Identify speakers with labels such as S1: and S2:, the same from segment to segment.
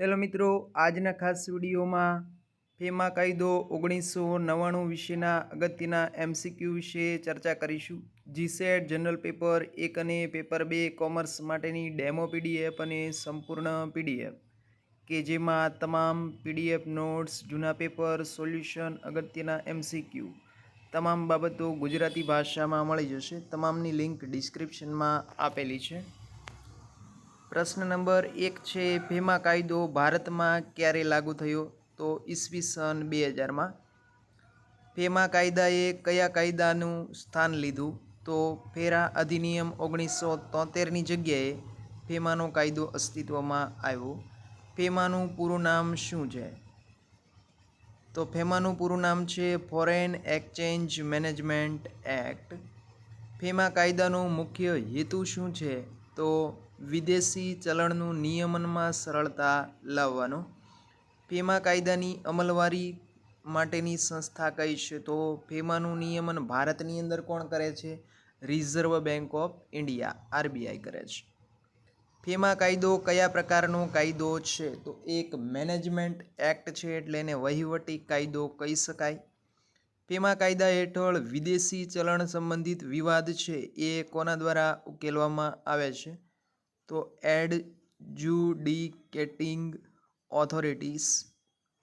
S1: Hello મિત્રો, આજના ખાસ વિડીયોમાં ફેમા કાયદો ઓગણીસો નવ્વાણું વિશેના અગત્યના એમસીક્યુ વિશે ચર્ચા કરીશું. જીસેટ જનરલ પેપર એક અને પેપર બે કોમર્સ માટેની ડેમો પીડીએફ અને સંપૂર્ણ પીડીએફ કે જેમાં તમામ પીડીએફ નોટ્સ જૂના પેપર સોલ્યુશન અગત્યના એમસીક્યુ, તમામ બાબતો ગુજરાતી ભાષામાં મળી જશે. તમામની લિંક ડિસ્ક્રિપ્શનમાં આપેલી છે. પ્રશ્ન નંબર એક છે ફેમા કાયદો ભારતમાં ક્યારે લાગુ થયો? તો ઈસવીસન બે હજારમાં. ફેમા કાયદાએ કયા કાયદાનું સ્થાન લીધું? તો ફેરા અધિનિયમ ઓગણીસો તોતેરની જગ્યાએ ફેમાનો કાયદો અસ્તિત્વમાં આવ્યો. ફેમાનું પૂરું નામ શું છે? તો ફેમાનું પૂરું નામ છે foreign exchange management act FEMA કાયદાનો મુખ્ય હેતુ શું છે? તો વિદેશી ચલણનું નિયમનમાં સરળતા લાવવાનો. ફેમા કાયદાની અમલવારી માટેની સંસ્થા કઈ છે? તો ફેમાનું નિયમન ભારતની અંદર કોણ કરે છે? Reserve bank of India, RBI કરે છે. ફેમા કાયદો કયા પ્રકારનો કાયદો છે? તો એક મેનેજમેન્ટ એક્ટ છે એટલે એને વહીવટી કાયદો કહી શકાય. ફેમા કાયદા હેઠળ વિદેશી ચલણ સંબંધિત વિવાદ છે એ કોના દ્વારા ઉકેલવામાં આવે છે? તો એડ જ્યુડિકેટિંગ ઓથોરિટીઝ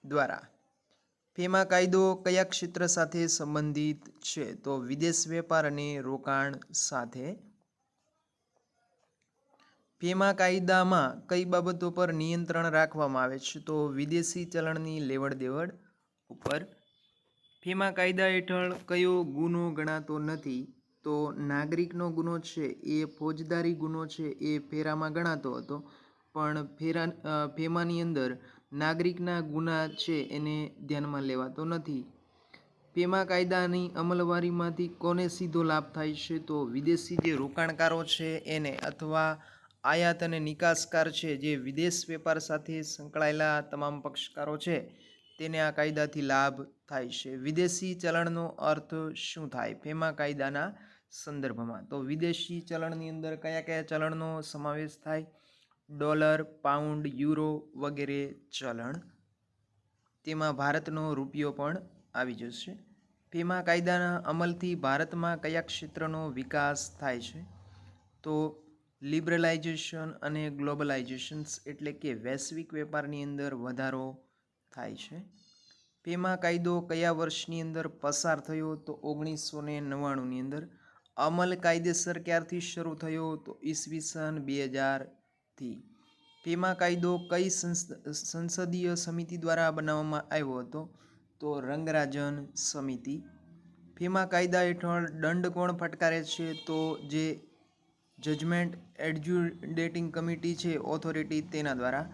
S1: દ્વારા. ફેમા કાયદો કયા ક્ષેત્ર સાથે સંબંધિત છે? તો વિદેશ વેપાર અને રોકાણ સાથે. ફેમા કાયદામાં કઈ બાબતો પર નિયંત્રણ રાખવામાં આવે છે? તો વિદેશી ચલણની લેવડ દેવડ ઉપર ફેમા કાયદા હેઠળ કયો ગુનો ગણાતો નથી, તો નાગરિકનો ગુનો છે એ ફોજદારી ગુનો છે એ ફેરામાં ગણાતો હતો. પણ ફેરા ફેમાની અંદર નાગરિકના ગુના છે એને ધ્યાનમાં લેવાતો નથી. ફેમા કાયદાની અમલવારીમાંથી કોને સીધો લાભ થાય છે? તો વિદેશી જે રોકાણકારો છે એને અથવા આયાત અને નિકાસકાર છે જે વિદેશ વેપાર સાથે સંકળાયેલા તમામ પક્ષકારો છે. તેને આ કાયદાથી લાભ થાય છે. વિદેશી ચલણનો અર્થ શું થાય? ફેમા કાયદાના સંદર્ભમાં. તો વિદેશી ચલણની અંદર કયા કયા ચલણનો સમાવેશ થાય? ડોલર, પાઉન્ડ, યુરો વગેરે ચલણ. તેમાં ભારતનો રૂપિયો પણ આવી જશે. ફેમા કાયદાના અમલથી ભારતમાં કયા ક્ષેત્રનો વિકાસ થાય છે? તો લિબરલાઇઝેશન અને ગ્લોબલાઇઝેશન્સ એટલે કે વૈશ્વિક વેપારની અંદર વધારો થાય છે. ફેમા કાયદો કયા વર્ષની અંદર પસાર થયો તો ઓગણીસો ને નવ્વાણુંની અંદર. અમલ કાયદેસર ક્યારથી શરૂ થયો તો ઈસવીસન બે હજારથી ફેમા કાયદો કઈ સંસદીય સમિતિ દ્વારા બનાવવામાં આવ્યો હતો તો રંગરાજન સમિતિ. ફેમા કાયદા હેઠળ દંડ કોણ ફટકારે છે તો જે જજમેન્ટ એડજ્યુડેટિંગ કમિટી છે, ઓથોરિટી તેના દ્વારા.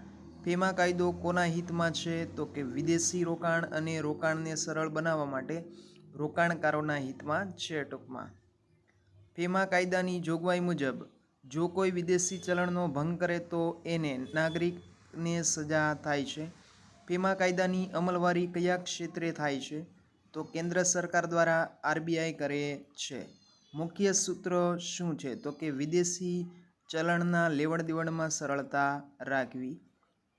S1: ફેમા કાયદો કોના હિતમાં છે? તો કે વિદેશી રોકાણ અને રોકાણને સરળ બનાવવા માટે રોકાણકારોના હિતમાં છે ટૂંકમાં. ફેમા કાયદાની જોગવાઈ મુજબ, જો કોઈ વિદેશી ચલણનો ભંગ કરે તો એને નાગરિકને સજા થાય છે. ફેમા કાયદાની અમલવારી કયા ક્ષેત્રે થાય છે? તો કેન્દ્ર સરકાર દ્વારા આરબીઆઈ કરે છે. મુખ્ય સૂત્ર શું છે? તો કે વિદેશી ચલણના લેવડ દેવડમાં સરળતા રાખવી.